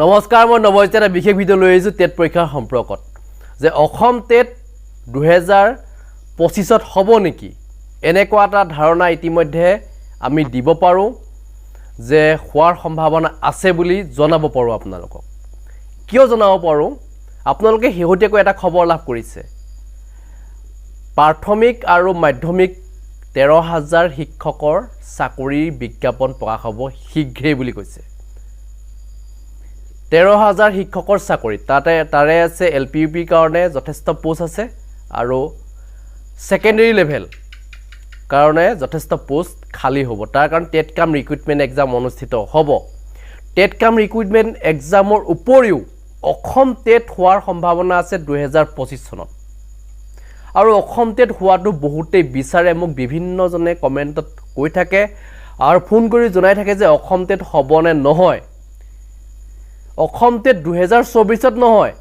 নমস্কাৰ, মই নৱজিত এটা বিশেষ ভিডিঅ' লৈ আহিছোঁ টেট পৰীক্ষাৰ সম্পৰ্কত। যে অসম টেট দুহেজাৰ পঁচিছত হ'ব নেকি? এনেকুৱা এটা ধাৰণা ইতিমধ্যে আমি দিব পাৰোঁ, যে হোৱাৰ সম্ভাৱনা আছে বুলি জনাব পাৰোঁ আপোনালোকক। কিয় জনাব পাৰোঁ? আপোনালোকে শেহতীয়াকৈ এটা খবৰ লাভ কৰিছে। প্ৰাথমিক আৰু মাধ্যমিক তেৰ হাজাৰ শিক্ষকৰ চাকৰিৰ বিজ্ঞাপন প্ৰকাশ হ'ব শীঘ্ৰেই বুলি কৈছে। তেৰ হাজাৰ শিক্ষকৰ চাকৰি তাতে, তাৰে আছে এল পি ইউ পিৰ কাৰণে যথেষ্ট পোষ্ট আছে আৰু ছেকেণ্ডেৰী লেভেল কাৰণে যথেষ্ট পোষ্ট খালী হ'ব। তাৰ কাৰণে টেট কাম ৰিক্ৰুইটমেণ্ট এক্সাম অনুষ্ঠিত হ'ব। টেট কাম ৰিক্ৰুইটমেণ্ট এক্সামৰ উপৰিও অসম টেট হোৱাৰ সম্ভাৱনা আছে দুহেজাৰ পঁচিছ চনত। আৰু অসম টেট হোৱাটো বহুতেই বিচাৰে, মোক বিভিন্নজনে কমেণ্টত কৈ থাকে আৰু ফোন কৰি জনাই থাকে যে অসম টেট হ'বনে নহয়। অসম টেট দুহেজাৰ চৌবিছত নহয়।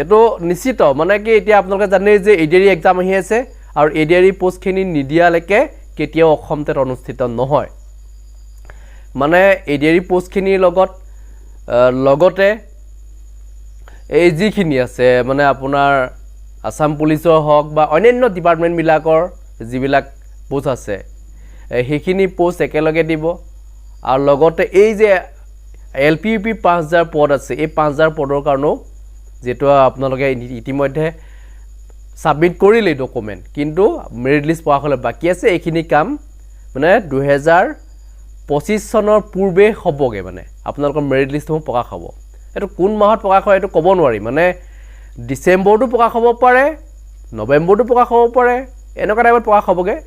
এইটো নিশ্চিত মানে কি এতিয়া আপোনালোকে জানেই যে এ ডি আৰ এক্সাম আহি আছে আৰু এ ডি আৰ পষ্টখিনি নিদিয়ালৈকে কেতিয়াও অসম টেট অনুষ্ঠিত নহয়। মানে এ ডি আৰ পষ্টখিনিৰ লগত লগতে এই যিখিনি আছে মানে আপোনাৰ আছাম পুলিচৰ হওক বা অন্যান্য ডিপাৰ্টমেণ্টবিলাকৰ যিবিলাক পোষ্ট আছে সেইখিনি পোষ্ট একেলগে দিব। আৰু লগতে এই যে এল পি ইউ পি পাঁচ হাজাৰ পদ আছে। এই পাঁচ হাজাৰ পদৰ কাৰণেও যিহেতু আপোনালোকে ইতি- ইতিমধ্যে ছাবমিট কৰিলেই ডকুমেণ্ট কিন্তু মেৰিট লিষ্ট পোৱা হ'লে বাকী আছে। এইখিনি কাম মানে দুহেজাৰ পঁচিছ চনৰ পূৰ্বেই হ'বগৈ মানে। আপোনালোকৰ মেৰিট লিষ্টসমূহ প্ৰকাশ হ'ব। এইটো কোন মাহত প্ৰকাশ হয় এইটো ক'ব নোৱাৰি। মানে ডিচেম্বৰতো প্ৰকাশ হ'ব পাৰে নৱেম্বৰতো প্ৰকাশ হ'ব পাৰে এনেকুৱা টাইমত প্ৰকাশ হ'বগৈ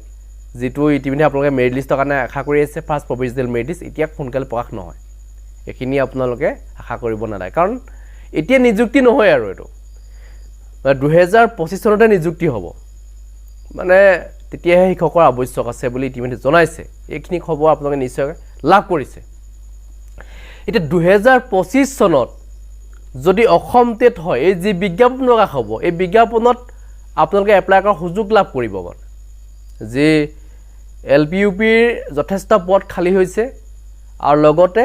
যিটো ইতিমধ্যে আপোনালোকে মেৰিট লিষ্টৰ কাৰণে আশা কৰি আছে। ফাৰ্ষ্ট প্ৰভিজনেল মেৰিট লিষ্ট এতিয়া সোনকালে প্ৰকাশ নহয়। এইখিনি আপোনালোকে আশা কৰিব নালাগে। কাৰণ এতিয়া নিযুক্তি নহয় আৰু এইটো। মানে দুহেজাৰ পঁচিছ চনতে নিযুক্তি হ'ব। মানে তেতিয়াহে শিক্ষকৰ আৱশ্যক আছে বুলি ইতিমধ্যে জনাইছে। এইখিনি খবৰ আপোনালোকে নিশ্চয় লাভ কৰিছে। এতিয়া দুহেজাৰ পঁচিছ চনত যদি অসম টেট হয়, এই যি বিজ্ঞাপন প্ৰকাশ হ'ব, এই বিজ্ঞাপনত আপোনালোকে এপ্লাই কৰাৰ সুযোগ লাভ কৰিব মানে। যি এল পি ইউ পিৰ যথেষ্ট পদ খালী হৈছে। আৰু লগতে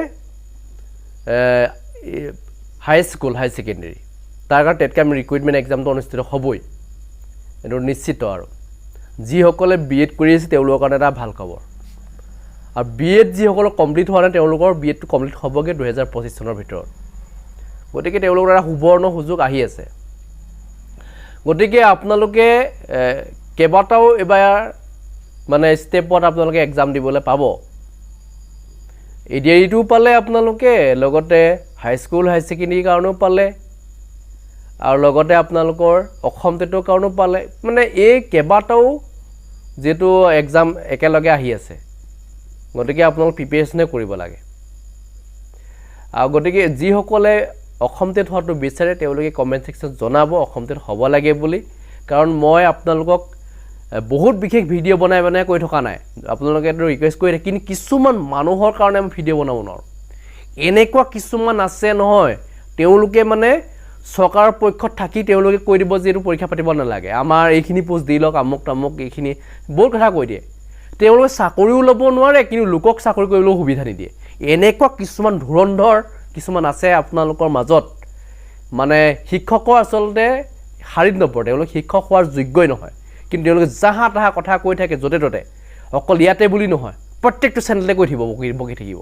হাই স্কুল হাই ছেকেণ্ডেৰী তাৰ কাৰণে টেট কাম ৰিক্ৰুইটমেণ্ট এক্সামটো অনুষ্ঠিত হ'বই। এইটো নিশ্চিত আৰু। যিসকলে বি এড কৰি আছে তেওঁলোকৰ কাৰণে এটা ভাল খবৰ। আৰু বি এড যিসকলৰ কমপ্লিট হোৱা নাই তেওঁলোকৰ বি এডটো কমপ্লিট হ'বগৈ দুহেজাৰ পঁচিছ চনৰ ভিতৰত। গতিকে তেওঁলোকৰ এটা সুবৰ্ণ সুযোগ আহি আছে। গতিকে আপোনালোকে কেইবাটাও এইবাৰ মানে ষ্টেপত আপোনালোকে এক্সাম দিবলৈ পাব। এ ডি ইটোও পালে আপোনালোকে লগতে হাইস্কুল হাই ছেকেণ্ডেৰীৰ কাৰণেও পালে আৰু লগতে আপোনালোকৰ অসম টেটৰ কাৰণেও পালে। মানে এই কেইবাটাও যিহেতু এক্সাম একেলগে আহি আছে। গতিকে আপোনালোক প্ৰিপেৰেশ্যনে কৰিব লাগে। আৰু গতিকে যিসকলে অসম টেট হোৱাটো বিচাৰে তেওঁলোকে কমেণ্ট ছেকশ্যনত জনাব অসম টেট হ'ব লাগে বুলি। কাৰণ মই আপোনালোকক বহুত বিশেষ ভিডিঅ' বনাই বনাই কৈ থকা নাই। আপোনালোকে ৰিকুৱেষ্ট কৰি কিন্তু কিছুমান মানুহৰ কাৰণে মই ভিডিঅ' বনাব নোৱাৰোঁ। এনেকুৱা কিছুমান আছে নহয় তেওঁলোকে মানে চৰকাৰৰ পক্ষত থাকি তেওঁলোকে কৈ দিব যে এইটো পৰীক্ষা পাতিব নালাগে। আমাৰ এইখিনি পোষ্ট দি লওক আমুক তামুক এইখিনি বহুত কথা কৈ দিয়ে। তেওঁলোকে চাকৰিও ল'ব নোৱাৰে কিন্তু লোকক চাকৰি কৰিবলৈও সুবিধা নিদিয়ে। এনেকুৱা কিছুমান ধুৰন্ধৰ কিছুমান আছে আপোনালোকৰ মাজত। মানে শিক্ষকৰ আচলতে শাৰীত নপৰে তেওঁলোক শিক্ষক হোৱাৰ যোগ্যই নহয়। কিন্তু তেওঁলোকে জাহা তাহা কথা কৈ থাকে য'তে ত'তে অকল ইয়াতে বুলি নহয় প্ৰত্যেকটো চেনেলতে কৈ থাকিব বকি বকি থাকিব।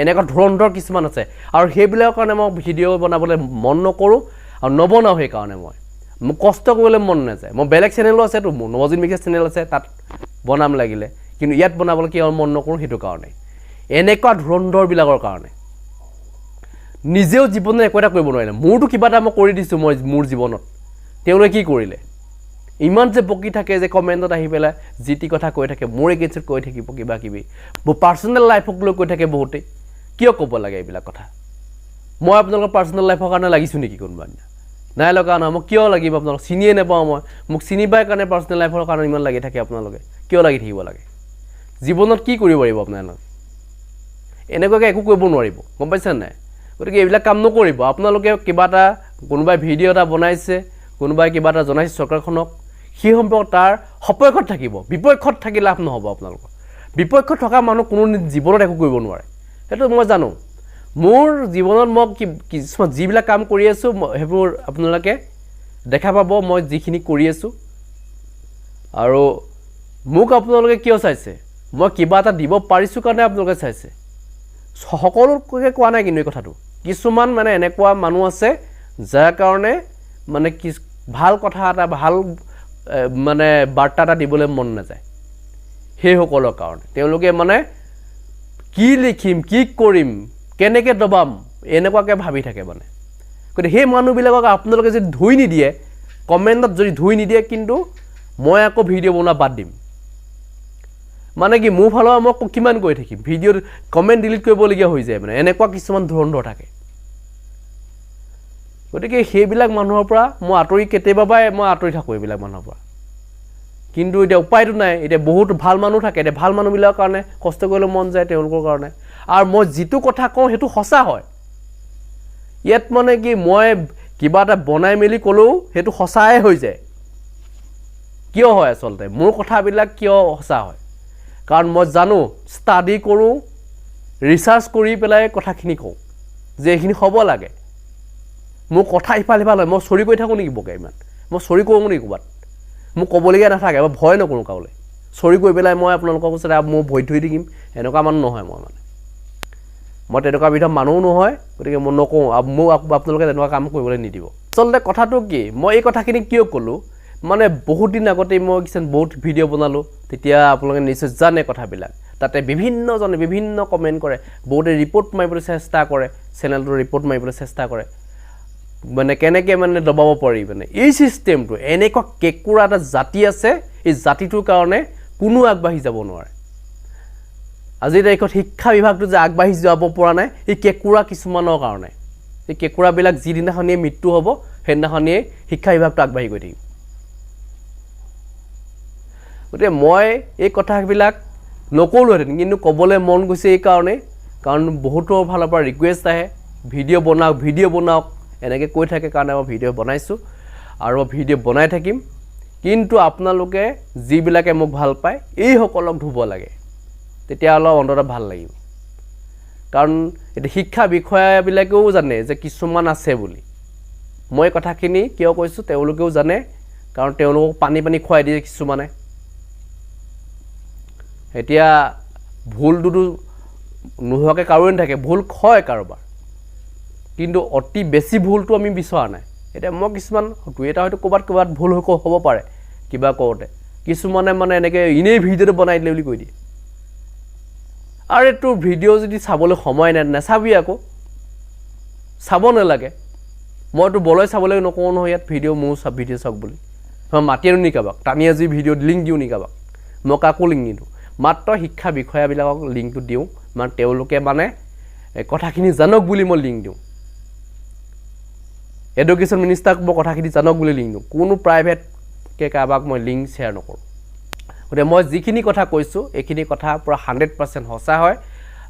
এনেকুৱা ধুৰন্ধৰ কিছুমান আছে। আৰু সেইবিলাকৰ কাৰণে মই ভিডিঅ' বনাবলৈ মন নকৰোঁ আৰু নবনাওঁ সেইকাৰণে মই। মোক কষ্ট কৰিবলৈ মন নাযায়। মই বেলেগ চেনেলো আছেতো মোৰ নৱজিত মিশা চেনেল আছে তাত বনাম লাগিলে। কিন্তু ইয়াত বনাবলৈ কিয় মন নকৰোঁ সেইটো কাৰণে। এনেকুৱা ধুৰন্ধৰবিলাকৰ কাৰণে। নিজেও জীৱনত একো এটা কৰিব নোৱাৰিলে। মোৰতো কিবা এটা মই কৰি দিছোঁ মই মোৰ জীৱনত। তেওঁলোকে কি কৰিলে? ইমান যে বকি থাকে, যে কমেণ্টত আহি পেলাই, যি টি কথা কৈ থাকে, মোৰ এগেইনষ্টত কৈ থাকিব কিবা। কিবি পাৰ্চনেল লাইফক লৈ কৈ থাকে বহুতেই। কিয় ক'ব লাগে এইবিলাক কথা? মই আপোনালোকৰ পাৰ্চনেল লাইফৰ কাৰণে লাগিছোঁ নেকি কোনোবা দিনা? নাই লগা নহয় মই কিয় লাগিব আপোনালোক চিনিয়ে নাপাওঁ মই। মোক চিনি পাই কাৰণে পাৰ্চনেল লাইফৰ কাৰণে ইমান লাগি থাকে আপোনালোকে। কিয় লাগি থাকিব লাগে? জীৱনত কি কৰিব পাৰিব আপোনালোকে? এনেকুৱাকৈ একো কৰিব নোৱাৰিব, গম পাইছে নাই? গতিকে এইবিলাক কাম নকৰিব। আপোনালোকে কিবা এটা, কোনোবাই ভিডিঅ' এটা বনাইছে, কোনোবাই কিবা এটা জনাইছে চৰকাৰখনক সেই সম্পৰ্কত তাৰ সপক্ষত থাকিব। বিপক্ষত থাকি লাভ নহ'ব আপোনালোকৰ। বিপক্ষত থকা মানুহ কোনো জীৱনত একো কৰিব নোৱাৰে। সেইটো মই জানো। মোৰ জীৱনত মই কি- কিছুমান যিবিলাক কাম কৰি আছোঁ সেইবোৰ আপোনালোকে দেখা পাব মই যিখিনি কৰি আছোঁ। আৰু মোক আপোনালোকে কিয় চাইছে? মই কিবা এটা দিব পাৰিছোঁ কাৰণে আপোনালোকে চাইছে। সকলোকে কোৱা নাই কিন্তু এই কথাটো। কিছুমান মানে এনেকুৱা মানুহ আছে যাৰ কাৰণে মানে কি ভাল কথা এটা ভাল মানে বাৰ্তা এটা দিবলৈ মন নাযায়। সেইসকলৰ কাৰণে। তেওঁলোকে মানে কি লিখিম, কি কৰিম, কেনেকৈ দবাম, এনেকুৱাকৈ ভাবি থাকে মানে। গতিকে সেই মানুহবিলাকক আপোনালোকে যদি ধুই নিদিয়ে, কমেণ্টত যদি ধুই নিদিয়ে, কিন্তু মই আকৌ ভিডিঅ' বনোৱা বাদ দিম। মানে কি, মোৰ ফালৰ মই কিমান কৰি থাকিম? ভিডিঅ'ত কমেণ্ট ডিলিট কৰিবলগীয়া হৈ যায় মানে। এনেকুৱা কিছুমান ধুৰন্ধৰ থাকে। গতিকে সেইবিলাক মানুহৰ পৰা মই আঁতৰি কেতিয়াবা পৰাই মই আঁতৰি থাকোঁ এইবিলাক মানুহৰ পৰা। কিন্তু এতিয়া উপায়টো নাই এতিয়া বহুত ভাল মানুহ থাকে এতিয়া ভাল মানুহবিলাকৰ কাৰণে কষ্ট কৰিবলৈ মন যায় তেওঁলোকৰ কাৰণে। আৰু মই যিটো কথা কওঁ সেইটো সঁচা হয়। ইয়াত মানে কি মই কিবা এটা বনাই মেলি ক'লেও সেইটো সঁচাই হৈ যায়। কিয় হয় আচলতে? মোৰ কথাবিলাক কিয় সঁচা হয়? কাৰণ মই জানো ষ্টাডি কৰোঁ ৰিচাৰ্চ কৰি পেলাই কথাখিনি কওঁ যে এইখিনি হ'ব লাগে। মোৰ কথা ইফাল সিফাল হয় মই চৰি কৰি থাকোঁ নেকি বকে ইমান? মই চৰি কৰোঁ নেকি ক'ৰবাত? মোক ক'বলগীয়া নাথাকে মই ভয় নকৰোঁ কাৰোলৈ চৰি কৰি পেলাই মই আপোনালোকক ওচৰত মোৰ ভৰি ধুই থাকিম। এনেকুৱা মানুহ নহয় মই মানে। মই তেনেকুৱা বিধৰ মানুহো নহয় গতিকে মই নকওঁ। মোক আপ- আপোনালোকে তেনেকুৱা কাম কৰিবলৈ নিদিব। আচলতে কথাটো কি? মই এই কথাখিনি কিয় ক'লোঁ? মানে বহুত দিন আগতেই মই কিছুমান বহুত ভিডিঅ' বনালোঁ। তেতিয়া আপোনালোকে নিশ্চয় জানে কথাবিলাক। তাতে বিভিন্নজনে বিভিন্ন কমেণ্ট কৰে। বহুতে ৰিপৰ্ট মাৰিবলৈ চেষ্টা কৰে। চেনেলটো ৰিপৰ্ট মাৰিবলৈ চেষ্টা কৰে। মানে কেনেকৈ মানে দবাব পাৰি মানে। এই ছিষ্টেমটো এনেকুৱা কেঁকুৰা এটা জাতি আছে, এই জাতিটোৰ কাৰণে কোনো আগবাঢ়ি যাব নোৱাৰে। আজিৰ তাৰিখত শিক্ষা বিভাগটো যে আগবাঢ়ি যাব পৰা নাই, এই কেঁকুৰা কিছুমানৰ কাৰণে। এই কেঁকুৰাবিলাক যিদিনাখনিয়ে মৃত্যু হ'ব, সেইদিনাখনিয়ে শিক্ষা বিভাগটো আগবাঢ়ি গৈ থাকিব। গতিকে মই এই কথাবিলাক নক'লোহেঁতেন কিন্তু ক'বলৈ মন গৈছে এইকাৰণেই কাৰণ। বহুতৰ ফালৰ পৰা ৰিকুৱেষ্ট আহে, ভিডিঅ' বনাওক ভিডিঅ' বনাওক। এনেকৈ কৈ থাকে কাৰণে মই ভিডিঅ' বনাইছোঁ। আৰু ভিডিঅ' বনাই থাকিম। কিন্তু আপোনালোকে যিবিলাকে মোক ভাল পায় এইসকলক ধুব লাগে। তেতিয়া অলপ অন্ততঃ ভাল লাগিব। কাৰণ এতিয়া শিক্ষা বিষয়াবিলাকেও জানে যে কিছুমান আছে বুলি। মই কথাখিনি কিয় কৈছোঁ তেওঁলোকেও জানে। কাৰণ তেওঁলোকক পানী পানী খুৱাই দিয়ে কিছুমানে। এতিয়া ভুলটোতো নোহোৱাকৈ কাৰোৱে নাথাকে ভুল হয় কাৰোবাৰ। কিন্তু অতি বেছি ভুলটো আমি বিচৰা নাই। এতিয়া মই কিছুমান দুই এটা হয়তো ক'ৰবাত ক'ৰবাত ভুল হৈ হ'ব পাৰে কিবা কৰোঁতে। কিছুমানে মানে এনেকৈ এনেই ভিডিঅ'টো বনাই দিলে বুলি কৈ দিয়ে। আৰু এইটো ভিডিঅ' যদি চাবলৈ সময় নাই নাচাবি আকৌ। চাব নালাগে। মইতো বলয় চাবলৈ নকওঁ নহয় ইয়াত ভিডিঅ' ময়ো চাব ভিডিঅ' চাওক বুলি। মই মাতি আনো নি কাৰোবাক টানি আজি ভিডিঅ'ত লিংক দিওঁ নি কাৰোবাক মই কাকো লিংক নিদিওঁ। মাত্ৰ শিক্ষা বিষয়াবিলাকক লিংকটো দিওঁ। মানে তেওঁলোকে মানে কথাখিনি জানক বুলি মই লিংক দিওঁ। এডুকেশ্যন মিনিষ্টাৰক মই কথাখিনি জানক বুলি লিংক দিওঁ। কোনো প্ৰাইভেটকৈ কাৰোবাক মই লিংক শ্বেয়াৰ নকৰোঁ। গতিকে মই যিখিনি কথা কৈছোঁ এইখিনি কথা পূৰা হাণ্ড্ৰেড পাৰ্চেণ্ট সঁচা হয়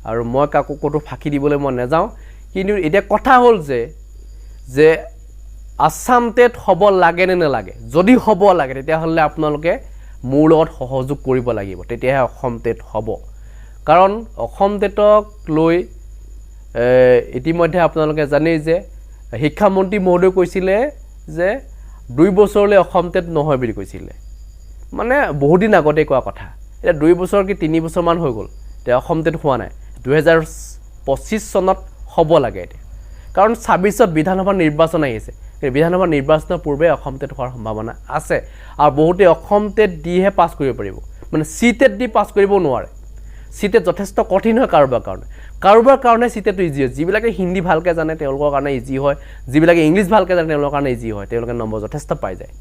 আৰু মই কাকো ক'তো ফাঁকি দিবলৈ মই নাযাওঁ। কিন্তু এতিয়া কথা হ'ল যে যে আছাম টেট হ'ব লাগে নে নালাগে? যদি হ'ব লাগে তেতিয়াহ'লে আপোনালোকে মোৰ লগত সহযোগ কৰিব লাগিব। তেতিয়াহে অসম টেট হ'ব। কাৰণ অসম টেটক লৈ ইতিমধ্যে আপোনালোকে জানেই যে শিক্ষামন্ত্ৰী মহোদয়ে কৈছিলে যে দুই বছৰলৈ অসম টেট নহয় বুলি কৈছিলে। মানে বহুত দিন আগতেই কোৱা কথা। এতিয়া দুই বছৰ কি তিনি বছৰমান হৈ গ'ল? এতিয়া অসম টেট হোৱা নাই। দুহেজাৰ পঁচিছ চনত হ'ব লাগে এতিয়া। কাৰণ ছাব্বিছত বিধানসভা নিৰ্বাচন আহি আছে। বিধানসভা নিৰ্বাচনৰ পূৰ্বে অসম টেট হোৱাৰ সম্ভাৱনা আছে। আৰু বহুতে অসম টেট দিহে পাছ কৰিব পাৰিব। মানে চি টেট দি পাছ কৰিব নোৱাৰে। চি টেট যথেষ্ট কঠিন হয় কাৰোবাৰ কাৰণে। কাৰোবাৰ কাৰণে চি টেটটো ইজি হয়। যিবিলাকে হিন্দী ভালকৈ জানে, তেওঁলোকৰ কাৰণে ইজি হয়। যিবিলাকে ইংলিছ ভালকৈ জানে, তেওঁলোকৰ কাৰণে ইজি হয়। তেওঁলোকে নম্বৰ যথেষ্ট পাই যায়।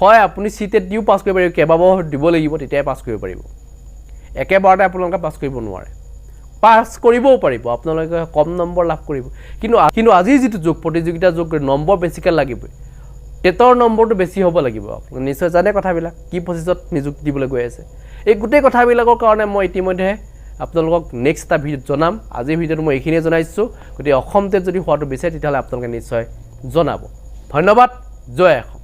হয়, আপুনি চি টেট দিও পাছ কৰিব পাৰিব। কেইবাবাৰো দিব লাগিব, তেতিয়াই পাছ কৰিব পাৰিব। একেবাৰতে আপোনালোকে পাছ কৰিব নোৱাৰে। পাছ কৰিবও পাৰিব। আপোনালোকে কম নম্বৰ লাভ কৰিব। কিন্তু কিন্তু আজিৰ যিটো যুগ প্ৰতিযোগিতা যুগ, নম্বৰ বেছিকৈ লাগিবই। টেটৰ নম্বৰটো বেছি হ'ব লাগিব। আপোনালোকে নিশ্চয় জানে কথাবিলাক। কি প্ৰচেছত নিযুক্তি দিবলৈ গৈ আছে। এই গোটেই কথাবিলাকৰ কাৰণে মই ইতিমধ্যে আপোনালোকক নেক্সট এটা ভিডিঅ'ত জনাম। আজিৰ ভিডিঅ'টো মই এইখিনিয়ে জনাইছোঁ। গতিকে অসম টেট যদি হোৱাটো বিচাৰে, তেতিয়াহ'লে আপোনালোকে নিশ্চয় জনাব। ধন্যবাদ। জয় অসম।